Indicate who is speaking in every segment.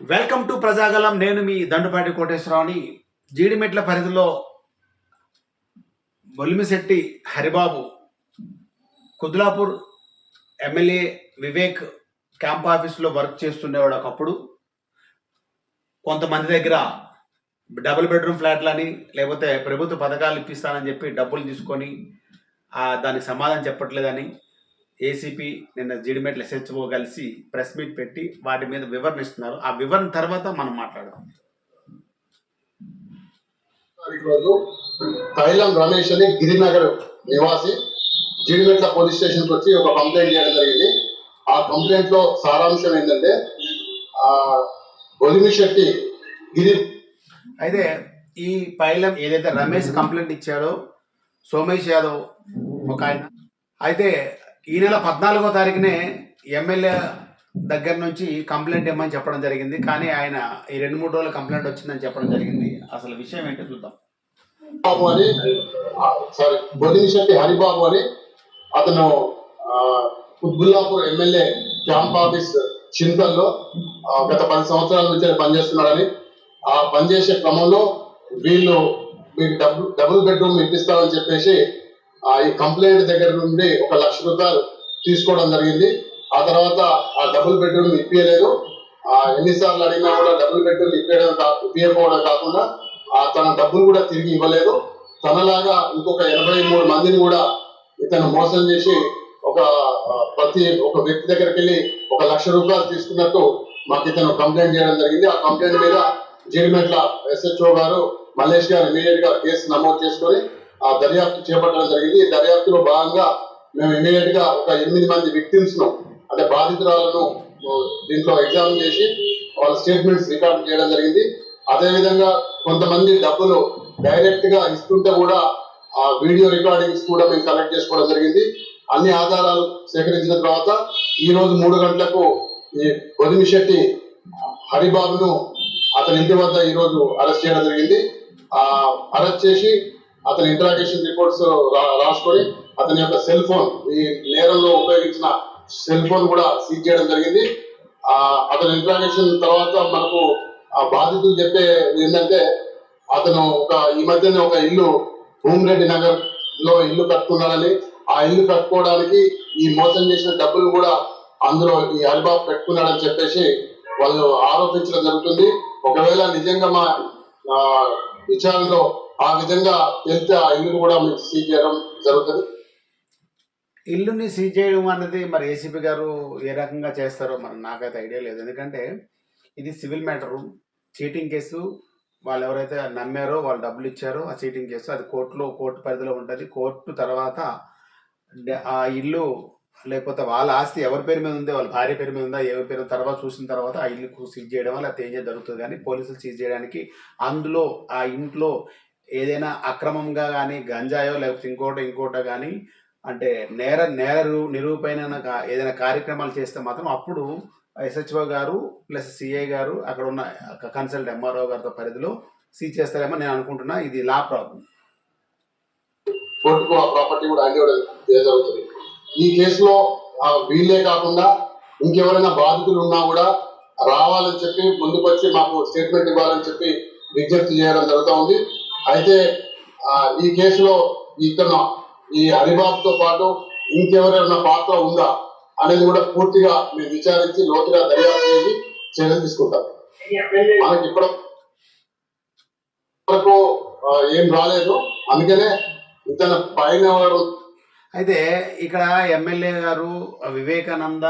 Speaker 1: Welcome to Prajagalam. నేను మీ దండుపాటి కోటేశ్వరరావుని. జీడిమెట్ల పరిధిలో బొలిమిశెట్టి హరిబాబు కుద్లాపూర్ ఎమ్మెల్యే వివేక్ క్యాంప్ ఆఫీస్లో వర్క్ చేస్తుండేవాడు ఒకప్పుడు. కొంతమంది దగ్గర డబుల్ బెడ్రూమ్ ఫ్లాట్లని లేకపోతే ప్రభుత్వ పథకాలు ఇప్పిస్తానని చెప్పి డబ్బులు తీసుకొని దానికి సమాధానం చెప్పట్లేదని ఏసీపీ నిన్న జీడిమెట్ల ఎస్హెచ్ఓ కలిసి ప్రెస్ మీట్ పెట్టి వాటి మీద వివరణ ఇస్తున్నారు ఆ వివరణ తర్వాత మనం మాట్లాడదాం.
Speaker 2: తైలం రమేష్ అని గిరినగర్ నివాసి జీడిమెట్ల పోలీస్ స్టేషన్కి వచ్చి ఒక కంప్లైంట్ చేయడం జరిగింది. ఆ కంప్లైంట్లో సారాంశం ఏంటంటే ఆ బొలిమిశెట్టి గిరి
Speaker 1: అయితే ఈ పైలం ఏదైతే రమేష్ కంప్లైంట్ ఇచ్చాడో సోమేష్ యాదవ్ ఒక ఆయన. అయితే ఈ నెల పద్నాలుగో తారీఖునే ఎమ్మెల్యే దగ్గర నుంచి కంప్లైంట్ ఇవ్వమని చెప్పడం జరిగింది. కానీ ఆయన ఈ రెండు మూడు రోజులు కంప్లైంట్ వచ్చిందని చెప్పడం జరిగింది. అసలు విషయం ఏంటో చూద్దాం.
Speaker 2: బాబు అని సారీ బొలిమిశెట్టి హరిబాబు అని అతను ఆ, కుత్బుల్లాపూర్ ఎమ్మెల్యే క్యాంప్ ఆఫీస్ చింతల్లో గత పది సంవత్సరాల నుంచి పనిచేస్తున్నాడని ఆ పనిచేసే క్రమంలో వీళ్ళు మీకు డబుల్ డబుల్ బెడ్రూమ్ ఇప్పిస్తామని చెప్పేసి ఈ కంప్లైంట్ దగ్గర నుండి ఒక లక్ష రూపాయలు తీసుకోవడం జరిగింది. ఆ తర్వాత ఆ డబుల్ బెడ్రూమ్ ఇప్పించలేదు ఆ ఎన్నిసార్లు అడిగినా కూడా డబుల్ బెడ్రూమ్ ఇప్పేయడం కా ఇప్పించకపోవడం కాకుండా ఆ తన డబ్బులు కూడా తిరిగి ఇవ్వలేదు. తనలాగా ఇంకొక ఎనభై మూడు మందిని కూడా ఇతను మోసం చేసి ఒక ప్రతి ఒక వ్యక్తి దగ్గరికి వెళ్ళి ఒక లక్ష రూపాయలు తీసుకున్నట్టు మాకు ఇతను కంప్లైంట్ చేయడం జరిగింది. ఆ కంప్లైంట్ మీద జీడిమెట్ల ఎస్హెచ్ఓ గారు మల్లేష్ గారు ఇమీడియట్గా కేసు నమోదు చేసుకొని ఆ దర్యాప్తు చేపట్టడం జరిగింది. ఈ దర్యాప్తులో భాగంగా మేము ఇమీడియట్గా ఒక ఎనిమిది మంది విక్టిమ్స్ను అంటే బాధితురాలను దీంట్లో ఎగ్జామ్ చేసి వాళ్ళ స్టేట్మెంట్స్ రికార్డ్ చేయడం జరిగింది. అదే విధంగా కొంతమంది డబ్బులు డైరెక్ట్గా ఇస్తుంటే కూడా ఆ వీడియో రికార్డింగ్స్ కూడా మేము కలెక్ట్ చేసుకోవడం జరిగింది. అన్ని ఆధారాలు సేకరించిన తర్వాత ఈ రోజు మూడు గంటలకు ఈ పొదిమిశెట్టి హరిబాబును అతని ఇంటి వద్ద ఈరోజు అరెస్ట్ చేయడం జరిగింది. ఆ అరెస్ట్ చేసి అతని ఇంటరాగేషన్ రిపోర్ట్స్ రాసుకొని అతని యొక్క సెల్ ఫోన్ ఈ నేరంలో ఉపయోగించిన సెల్ ఫోన్ కూడా సీజ్ చేయడం జరిగింది. అతని ఇంటరాగేషన్ తర్వాత మనకు ఆ బాధితులు చెప్పే ఏంటంటే అతను ఒక ఈ మధ్యనే ఒక ఇల్లు భూమిరెడ్డి నగర్లో ఇల్లు కట్టుకున్నాడని ఆ ఇల్లు కట్టుకోవడానికి ఈ మోసం చేసిన డబ్బులు కూడా అందులో ఈ అల్బాబ్ పెట్టుకున్నాడని చెప్పేసి వాళ్ళు ఆరోపించడం జరుగుతుంది. ఒకవేళ నిజంగా మా విచారణలో ఆ విధంగా వెళ్తే ఆ ఇల్లు కూడా మీకు సీజ్ చేయడం జరుగుతుంది?
Speaker 1: ఇల్లుని సీజ్ చేయడం అనేది మరి ఏసీపీ గారు ఏ రకంగా చేస్తారో మరి నాకైతే ఐడియా లేదు. ఎందుకంటే ఇది సివిల్ మ్యాటరు చీటింగ్ కేసు వాళ్ళు ఎవరైతే నమ్మారో వాళ్ళు డబ్బులు ఇచ్చారో ఆ చీటింగ్ కేసు అది కోర్టులో కోర్టు పరిధిలో ఉంటుంది. కోర్టు తర్వాత ఆ ఇల్లు లేకపోతే వాళ్ళ ఆస్తి ఎవరి పేరు మీద ఉందో వాళ్ళ భార్య పేరు మీద ఉందా ఎవరి పేరు తర్వాత చూసిన తర్వాత ఆ ఇల్లు సీజ్ చేయడం వల్ల అది ఏం జరుగుతుంది. కానీ పోలీసులు సీజ్ చేయడానికి అందులో ఆ ఇంట్లో ఏదైనా అక్రమంగా కానీ గంజాయో లేకపోతే ఇంకోటో ఇంకోటో కానీ అంటే నేర నేర నిరూపణ ఏదైనా కార్యక్రమాలు చేస్తే మాత్రం అప్పుడు ఎస్హెచ్ఓ గారు ప్లస్ సిఐ గారు అక్కడ ఉన్న కన్సల్ట్ ఎంఆర్ఓ గారితో పరిధిలో సీ చేస్తారేమో నేను అనుకుంటున్నా. ఇది లా ప్రాబ్లం.
Speaker 2: కోర్టుకు ఆ ప్రాపర్టీ కూడా హ్యాండ్ జరుగుతుంది. ఈ కేసులో వీళ్ళే కాకుండా ఇంకెవరైనా బాధితులు ఉన్నా కూడా రావాలని చెప్పి ముందుకొచ్చి మాకు స్టేట్మెంట్ ఇవ్వాలని చెప్పి విజ్ఞప్తి చేయడం జరుగుతూ ఉంది. అయితే ఈ కేసులో ఇతను ఈ హరిబాబుతో పాటు ఇంకెవరైనా పాత్ర ఉందా అనేది కూడా పూర్తిగా మేము విచారించి లోతుగా దర్యాప్తు చేసి చర్యలు తీసుకుంటాం మనకి ఇప్పటి వరకు ఏం రాలేదు. అందుకనే ఇతను పైన ఎవరు?
Speaker 1: అయితే ఇక్కడ ఎమ్మెల్యే గారు వివేకానంద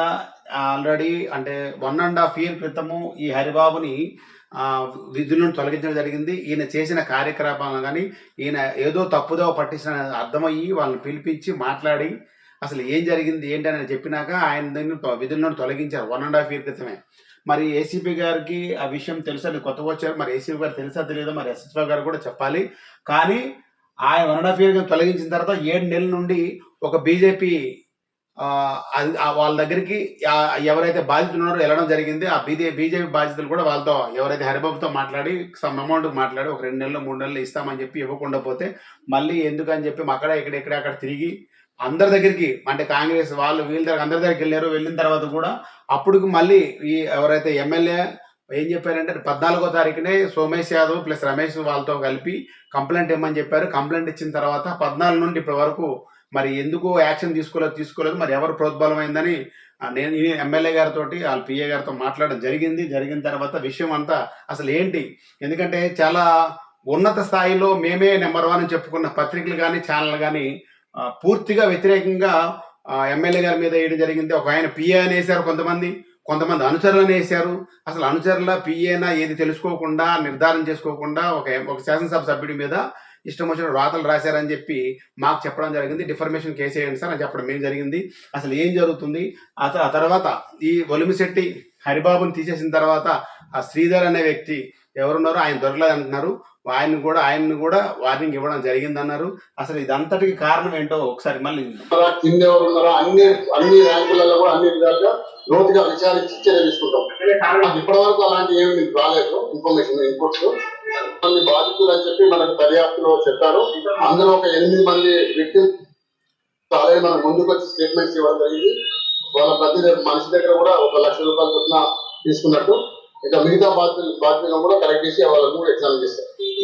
Speaker 1: ఆల్రెడీ అంటే వన్ అండ్ హాఫ్ ఇయర్ క్రితము ఈ హరిబాబుని విధులను తొలగించడం జరిగింది. ఈయన చేసిన కార్యకలాపాలను కానీ ఈయన ఏదో తప్పుదో పట్టించిన అర్థమయ్యి వాళ్ళని పిలిపించి మాట్లాడి అసలు ఏం జరిగింది ఏంటి అని చెప్పినాక ఆయన విధులను విధుల నుండి తొలగించారు. వన్ అండ్ హాఫ్ ఇయర్ క్రితమే. మరి ఏసీపీ గారికి ఆ విషయం తెలుసని కొత్తగా వచ్చారు. మరి ఏసీపీ గారు తెలుసా? తెలియదో? మరి ఎస్ఎస్ఓ గారు కూడా చెప్పాలి. కానీ ఆయన వన్ అండ్ హాఫ్ ఇయర్ తొలగించిన తర్వాత ఏడు నెలల నుండి ఒక బీజేపీ వాళ్ళ దగ్గరికి ఎవరైతే బాధితులు ఉన్నారో వెళ్ళడం జరిగింది. ఆ బీజే బీజేపీ బాధితులు కూడా వాళ్ళతో ఎవరైతే హరిబాబుతో మాట్లాడి సమ్ అమౌంట్ మాట్లాడి ఒక రెండు నెలలు మూడు నెలలు ఇస్తామని చెప్పి ఇవ్వకుండా పోతే మళ్ళీ ఎందుకని చెప్పి అక్కడ ఇక్కడ ఇక్కడ అక్కడ తిరిగి అందరి దగ్గరికి అంటే కాంగ్రెస్ వాళ్ళు వీళ్ళ దగ్గర అందరి దగ్గరికి వెళ్ళారు. వెళ్ళిన తర్వాత కూడా అప్పుడు మళ్ళీ ఈ ఎవరైతే ఎమ్మెల్యే ఏం చెప్పారంటే పద్నాలుగో తారీఖునే సోమేష్ యాదవ్ ప్లస్ రమేష్ వాళ్ళతో కలిపి కంప్లైంట్ ఇవ్వమని చెప్పారు. కంప్లైంట్ ఇచ్చిన తర్వాత పద్నాలుగు నుండి ఇప్పటి వరకు మరి ఎందుకు యాక్షన్ తీసుకోలేదు తీసుకోలేదు మరి ఎవరు ప్రోద్బలమైందని నేను ఎమ్మెల్యే గారితో వాళ్ళ పిఏ గారితో మాట్లాడడం జరిగింది. జరిగిన తర్వాత విషయం అంతా అసలు ఏంటి? ఎందుకంటే చాలా ఉన్నత స్థాయిలో మేమే నెంబర్ వన్ అని చెప్పుకున్న పత్రికలు కానీ ఛానల్ కానీ పూర్తిగా వ్యతిరేకంగా ఎమ్మెల్యే గారి మీద వేయడం జరిగింది. ఒక ఆయన పిఏ అని వేశారు కొంతమంది కొంతమంది అనుచరులను వేశారు. అసలు అనుచరుల పిఏనా ఏది తెలుసుకోకుండా నిర్ధారణ చేసుకోకుండా ఒక ఒక శాసనసభ సభ్యుడి మీద ఇష్టం వచ్చిన రాతలు రాశారని చెప్పి మాకు చెప్పడం జరిగింది. డిఫర్మేషన్ కేసు వేయండి సార్ అని చెప్పడం ఏం జరిగింది. అసలు ఏం జరుగుతుంది? ఆ ఆ తర్వాత ఈ ఒలిమిశెట్టి హరిబాబుని తీసేసిన తర్వాత ఆ శ్రీధర్ అనే వ్యక్తి ఎవరున్నారో ఆయన దొరకలేదంటున్నారు ఆయన కూడా ఆయన్ని కూడా వార్నింగ్ ఇవ్వడం జరిగిందన్నారు. అసలు ఇదంతటికి కారణం ఏంటో ఒకసారి మళ్ళీ
Speaker 2: కింద ఎవరున్నారో అన్ని అన్ని ర్యాంకులలో కూడా అన్ని విధాలుగా లోతుగా విచారించి చర్య తీసుకుంటాం. నాకు ఇప్పటి వరకు అలాంటి ఏమి రాలేదు. ఇన్ఫర్మేషన్ ఇన్పుట్స్ మంది బాధితులు అని చెప్పి మనకు దర్యాప్తులో చెప్పారు. అందులో ఒక ఎనిమిది మంది వ్యక్తులు ఆల్రెడీ మనకు ముందుకు వచ్చి స్టేట్మెంట్స్ ఇవ్వడం జరిగింది. వాళ్ళ ప్రతి దగ్గర- మనిషి దగ్గర కూడా ఒక లక్ష రూపాయల చొప్పున తీసుకున్నట్టు. ఇంకా మిగతా బాధ్యతలు బాధ్యతలను కూడా కలెక్ట్ చేసి వాళ్ళని కూడా ఎగ్జామ్ చేస్తారు.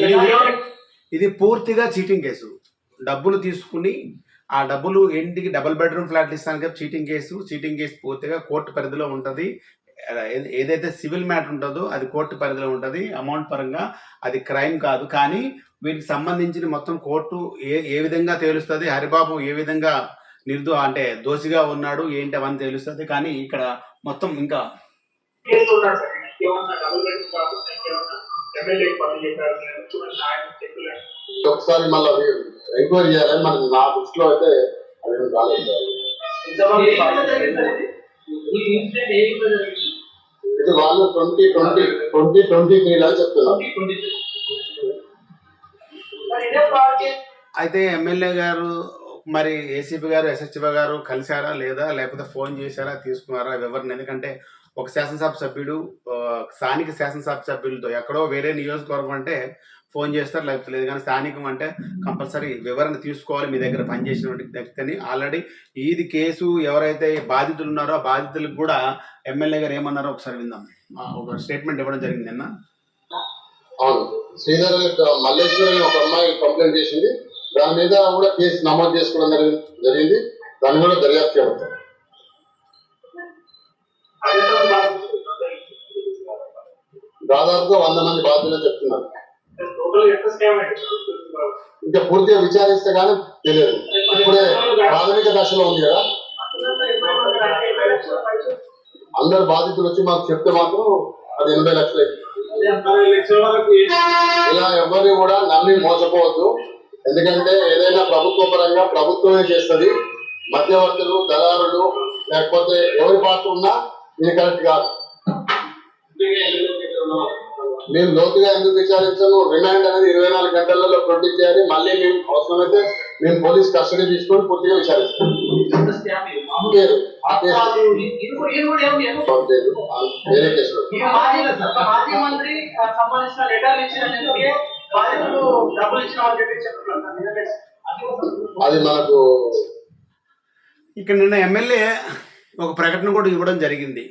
Speaker 1: ఇది పూర్తిగా చీటింగ్ కేసు. డబ్బులు తీసుకుని ఆ డబ్బులు ఇంటికి డబుల్ బెడ్రూమ్ ఫ్లాట్లు ఇస్తాను కదా చీటింగ్ కేసు చీటింగ్ కేసు పూర్తిగా కోర్టు పరిధిలో ఉంటుంది. ఏదైతే సివిల్ మ్యాటర్ ఉంటుందో అది కోర్టు పరిధిలో ఉంటుంది. అమౌంట్ పరంగా అది క్రైమ్ కాదు. కానీ వీటికి సంబంధించిన మొత్తం కోర్టు ఏ ఏ విధంగా తేలుస్తుంది హరిబాబు ఏ విధంగా నిర్దో అంటే దోషిగా ఉన్నాడు ఏంటి అవన్నీ తెలుస్తుంది. కానీ ఇక్కడ మొత్తం ఇంకా
Speaker 2: ఒకసారి మళ్ళీ ఎంక్వైరీ చేయాలని మనకి నా దృష్టిలో అయితే అదేం రాలేదు
Speaker 3: ఈ ఇన్సిడెంట్ ఏ విధంగా జరిగింది
Speaker 2: ఇది వాళ్ళు twenty twenty twenty twenty three లా చెప్తున్నారు
Speaker 1: అయితే ఎమ్మెల్యే గారు మరి ఏసీపీ గారు ఎస్హెచ్ఓ గారు కలిశారా లేదా? లేకపోతే ఫోన్ చేశారా తీసుకున్నారా? వివరణ. ఎందుకంటే ఒక శాసనసభ సభ్యుడు స్థానిక శాసనసభ సభ్యులతో ఎక్కడో వేరే నియోజకవర్గం అంటే ఫోన్ చేస్తారు లేకపోతే లేదు కానీ స్థానికం అంటే కంపల్సరీ వివరణ తీసుకోవాలి మీ దగ్గర పనిచేసినటువంటి వ్యక్తిని. ఆల్రెడీ ఇది కేసు ఎవరైతే బాధితులు ఉన్నారో ఆ బాధితులకు కూడా ఎమ్మెల్యే గారు ఏమన్నారో ఒకసారి విందాం. ఒక స్టేట్మెంట్ ఇవ్వడం జరిగింది నిన్న.
Speaker 2: అవును. శ్రీధర్ మల్లేశ్వరి ఒక అమ్మాయి కంప్లైంట్ చేసింది. దాని మీద కూడా కేసు నమోదు చేసుకోవడం జరిగి- జరిగింది. దాన్ని కూడా దర్యాప్తు చేయబడతాం దాదాపుగా వంద మంది బాధ్యులు చెప్తున్నారు. ఇంకా పూర్తిగా విచారిస్తే కానీ తెలియదు. ఇప్పుడే ప్రాథమిక దశలో ఉంది కదా. అందరు బాధితులు వచ్చి మాకు చెప్తే మాత్రం అది ఎనభై లక్షలు. ఇలా ఎవరిని కూడా నమ్మి మోసపోవద్దు. ఎందుకంటే ఏదైనా ప్రభుత్వ పరంగా ప్రభుత్వమే చేస్తుంది. మధ్యవర్తులు దళారులు లేకపోతే ఎవరి పాత్ర ఉన్నా ఇది కరెక్ట్ కాదు. మేము లోతుగా ఎందుకు విచారించము రిమాండ్ అనేది ఇరవై నాలుగు గంటలలో ప్రొడ్యూస్ చేయాలి. మళ్ళీ మేము అవసరమైతే మేము పోలీస్ కస్టడీ తీసుకొని పూర్తిగా విచారిస్తాం. పేరు ఆ కేసు లేదు. ఆ వేరే కేసులో
Speaker 3: మాజీ మంత్రి ఆ, సంబంధించిన లెటర్లు ఇచ్చినందుకే బాధితులు డబ్బులు ఇచ్చిన వాళ్ళు చెప్పి చెప్తున్నారు. నిజమే సార్. అది ఒక-
Speaker 2: అది మనకు
Speaker 1: ఇక్కడ నిన్న ఎమ్మెల్యే ఒక ప్రకటన కూడా ఇవ్వడం జరిగింది.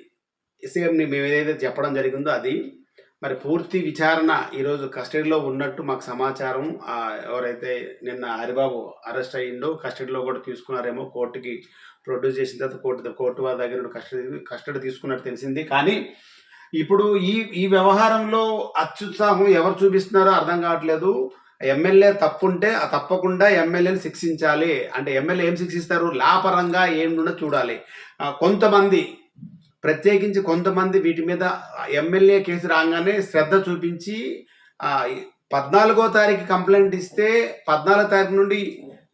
Speaker 1: సీఎంని మేము ఏదైతే చెప్పడం జరిగిందో అది మరి పూర్తి విచారణ ఈరోజు కస్టడీలో ఉన్నట్టు మాకు సమాచారం. ఎవరైతే నిన్న హరిబాబు అరెస్ట్ అయ్యిండో కస్టడీలో కూడా తీసుకున్నారేమో కోర్టుకి ప్రొడ్యూస్ చేసిన తర్వాత కోర్టు కోర్టు వారి దగ్గర కస్టడీ కస్టడీ తీసుకున్నట్టు తెలిసింది. కానీ ఇప్పుడు ఈ ఈ వ్యవహారంలో అత్యుత్సాహం ఎవరు చూపిస్తున్నారో అర్థం కావట్లేదు. ఎమ్మెల్యే తప్పుంటే ఆ తప్పకుండా ఎమ్మెల్యేని శిక్షించాలి. అంటే ఎమ్మెల్యే ఏం శిక్షిస్తారు? లాపరంగా ఏం చూడాలి. కొంతమంది ప్రత్యేకించి కొంతమంది వీటి మీద ఎమ్మెల్యే కేసు రాగానే శ్రద్ధ చూపించి పద్నాలుగో తారీఖు కంప్లైంట్ ఇస్తే పద్నాలుగో తారీఖు నుండి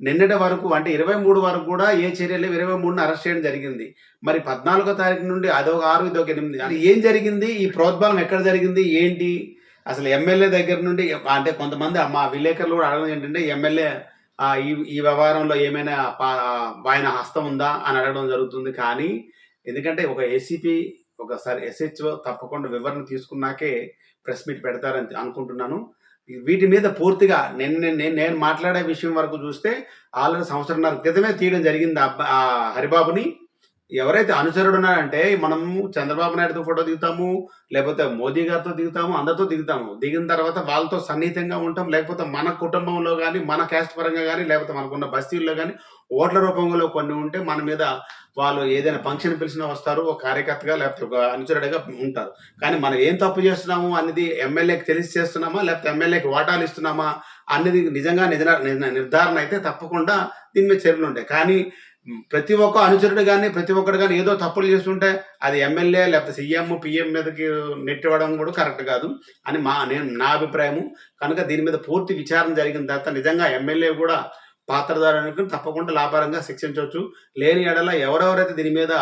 Speaker 1: నిన్నటి వరకు అంటే ఇరవై మూడు వరకు కూడా ఏ చర్యలు ఇరవై మూడున అరెస్ట్ చేయడం జరిగింది. మరి పద్నాలుగో తారీఖు నుండి అదొక ఆరు ఇదొక ఎనిమిది ఏం జరిగింది? ఈ ప్రోద్బలం ఎక్కడ జరిగింది? ఏంటి? అసలు ఎమ్మెల్యే దగ్గర నుండి అంటే కొంతమంది మా విలేకరులు కూడా అడగడం ఏంటంటే ఎమ్మెల్యే ఈ ఈ వ్యవహారంలో ఏమైనా ఆయన హస్తం ఉందా? అని అడగడం జరుగుతుంది. కానీ ఎందుకంటే ఒక ఏసీపీ ఒకసారి ఎస్హెచ్ఓ తప్పకుండా వివరణ తీసుకున్నాకే ప్రెస్ మీట్ పెడతారని అనుకుంటున్నాను. వీటి మీద పూర్తిగా నేను నేను నేను- మాట్లాడే విషయం వరకు చూస్తే ఆల్రెడీ సంవత్సరంన్నర క్రితమే తీయడం జరిగింది అబ్బా- ఆ హరిబాబుని. ఎవరైతే అనుచరుడు ఉన్నారంటే మనము చంద్రబాబు నాయుడుతో ఫోటో దిగుతాము లేకపోతే మోదీ గారితో దిగుతాము అందరితో దిగుతాము. దిగిన తర్వాత వాళ్ళతో సన్నిహితంగా ఉంటాం లేకపోతే మన కుటుంబంలో కానీ మన క్యాస్ట్ పరంగా కానీ లేకపోతే మనకున్న బస్తీల్లో కానీ ఓట్ల రూపంలో కొన్ని ఉంటే మన మీద వాళ్ళు ఏదైనా ఫంక్షన్ పిలిచినా వస్తారు ఒక కార్యకర్తగా లేకపోతే ఒక అనుచరుడిగా ఉంటారు. కానీ మనం ఏం తప్పు చేస్తున్నాము అనేది ఎమ్మెల్యేకి తెలిసి చేస్తున్నామా లేకపోతే ఎమ్మెల్యేకి వాటాలు ఇస్తున్నామా అనేది నిజంగా నిజ నిర్ధారణ అయితే తప్పకుండా దీని మీద చర్యలు ఉంటాయి. కానీ ప్రతి ఒక్క అనుచరుడు కానీ ప్రతి ఒక్కరు కానీ ఏదో తప్పులు చేస్తుంటే అది ఎమ్మెల్యే లేకపోతే సీఎం పిఎం మీదకి నెట్టివ్వడం కూడా కరెక్ట్ కాదు. అని మా నేను నా అభిప్రాయము. కనుక దీని మీద పూర్తి విచారణ జరిగిన తర్వాత నిజంగా ఎమ్మెల్యే కూడా పాత్రదారునికి తప్పకుండా లాభారంగా శిక్షించవచ్చు. లేని ఎడల ఎవరెవరైతే దీని మీద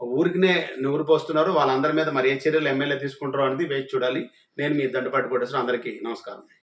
Speaker 1: ఊరికినే నూరు పోస్తున్నారో వాళ్ళందరి మీద మరి ఏ చర్యలు ఎమ్మెల్యే తీసుకుంటారో అనేది వేచి చూడాలి. నేను మీ దండపాటి కొట్టేసిన అందరికీ నమస్కారం.